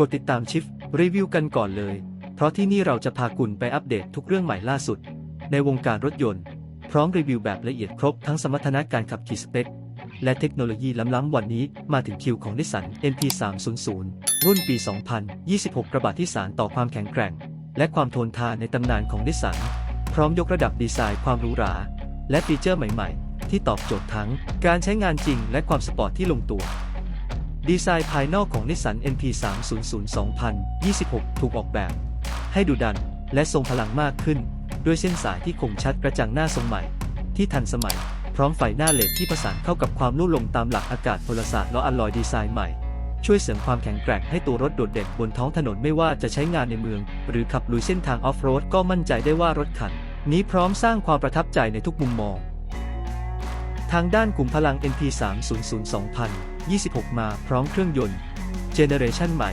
กดติดตามชิฟรีวิวกันก่อนเลย เพราะที่นี่เราจะพาคุณไปอัปเดตทุกเรื่องใหม่ล่าสุด ในวงการรถยนต์ พร้อมรีวิวแบบละเอียดครบทั้งสมรรถนะการขับขี่สเปค และเทคโนโลยีล้ำๆวันนี้มาถึงคิวของนิสสัน NP300 รุ่นปี 2026 กระบะที่สารต่อความแข็งแกร่ง และความทนทานในตำนานของนิสสัน พร้อมยกระดับดีไซน์ความหรูหรา และฟีเจอร์ใหม่ ๆ ที่ตอบโจทย์ทั้ง การใช้งานจริงและความสปอร์ตที่ลงตัว ดีไซน์ภายนอกของนิสสัน NP300 2026 ถูกออกแบบ ให้ดูดันและทรงพลังมากขึ้น ด้วยเส้นสายที่คมชัดกระจ่างหน้าทรงใหม่ ที่ทันสมัย พร้อมไฟหน้าเลดที่ประสานเข้ากับความนุ่มลมตามหลักอากาศพลศาสตร์และอลลอยดีไซน์ใหม่ ช่วยเสริมความแข็งแกร่งให้ตัวรถโดดเด่นบนท้องถนนไม่ว่าจะใช้งานในเมือง หรือขับลุยเส้นทางออฟโรดก็มั่นใจได้ว่ารถคัน นี้พร้อมสร้างความประทับใจในทุกมุมมอง ทางด้านกลุ่มพลัง NP300 26 มาพร้อมเครื่องยนต์เจเนเรชันใหม่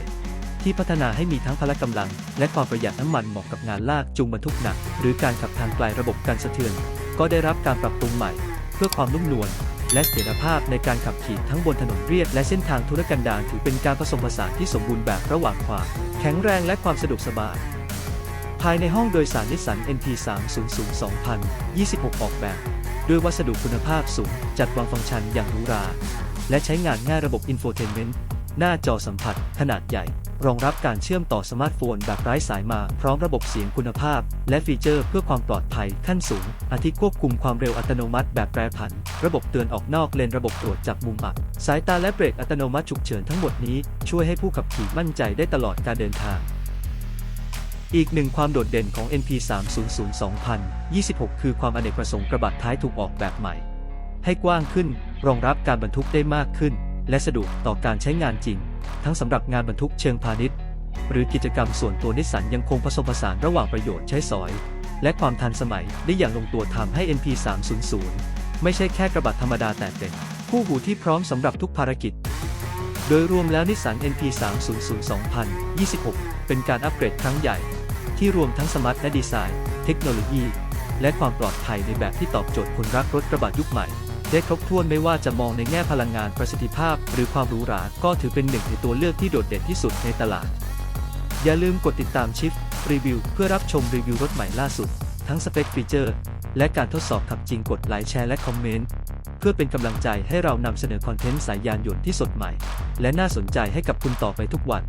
ที่พัฒนาให้มีทั้งพละกำลัง และความประหยัดน้ำมันเหมาะกับงานลากจูงบรรทุกหนัก หรือการขับทางไกลระบบการสะเทือน ก็ได้รับการปรับปรุงใหม่ เพื่อความนุ่มนวลและเสถียรภาพในการขับขี่ทั้งบนถนนเรียบและเส้นทางธุรกันดารถือเป็นการผสมผสานที่สมบูรณ์แบบระหว่างความแข็งแรงและความสะดวกสบาย ภายในห้องโดยสารนิสสัน NP300 2026 ออกแบบ ด้วยวัสดุคุณภาพสูง จัดวางฟังก์ชันอย่างหรูหรา และใช้งานง่ายระบบอินโฟเทนเมนต์หน้าจอสัมผัส ขนาดใหญ่ รองรับการเชื่อมต่อสมาร์ทโฟนแบบไร้สายมา พร้อมระบบเสียงคุณภาพ และฟีเจอร์เพื่อความปลอดภัยขั้นสูง อาทิควบคุมความเร็วอัตโนมัติแบบแปรผัน ระบบเตือนออกนอกเลนระบบตรวจจับมุมอับ สายตาและเบรกอัตโนมัติฉุกเฉินทั้งหมดนี้ช่วยให้ผู้ขับขี่มั่นใจได้ตลอดการเดินทาง อีกหนึ่งความโดดเด่นของ NP300 2026 คือความอเนกประสงค์กระบะท้ายถูกออกแบบใหม่ ให้กว้างขึ้น รองรับการบรรทุกได้มากขึ้น และสะดวกต่อการใช้งานจริง ทั้งสำหรับงานบรรทุกเชิงพาณิชย์ หรือกิจกรรมส่วนตัวนิสสันยังคงผสมผสานระหว่างประโยชน์ใช้สอย และความทันสมัยได้อย่างลงตัวทำให้ NP300 ไม่ใช่แค่กระบะธรรมดาแต่เป็นคู่หูที่พร้อมสำหรับทุกภารกิจ โดยรวมแล้วนิสสัน NP300 2026 เป็นการอัปเกรดครั้งใหญ่ ที่รวมทั้งสมาร์ทและดีไซน์ เทคโนโลยี และความปลอดภัยในแบบที่ตอบโจทย์คนรักรถกระบะยุคใหม่ ได้ครบถ้วนไม่ว่าจะมองในแง่พลังงานประสิทธิภาพ หรือความหรูหรา ก็ถือเป็นหนึ่งในตัวเลือกที่โดดเด่นที่สุดในตลาด อย่าลืมกดติดตามชิฟรีวิวเพื่อรับชมรีวิวรถใหม่ล่าสุด ทั้งสเปคฟีเจอร์ และการทดสอบขับจริงกดไลค์แชร์และคอมเมนต์เพื่อเป็นกำลังใจให้เรานำเสนอคอนเทนต์สายยานยนต์ที่สดใหม่ และน่าสนใจให้กับคุณต่อไปทุกวัน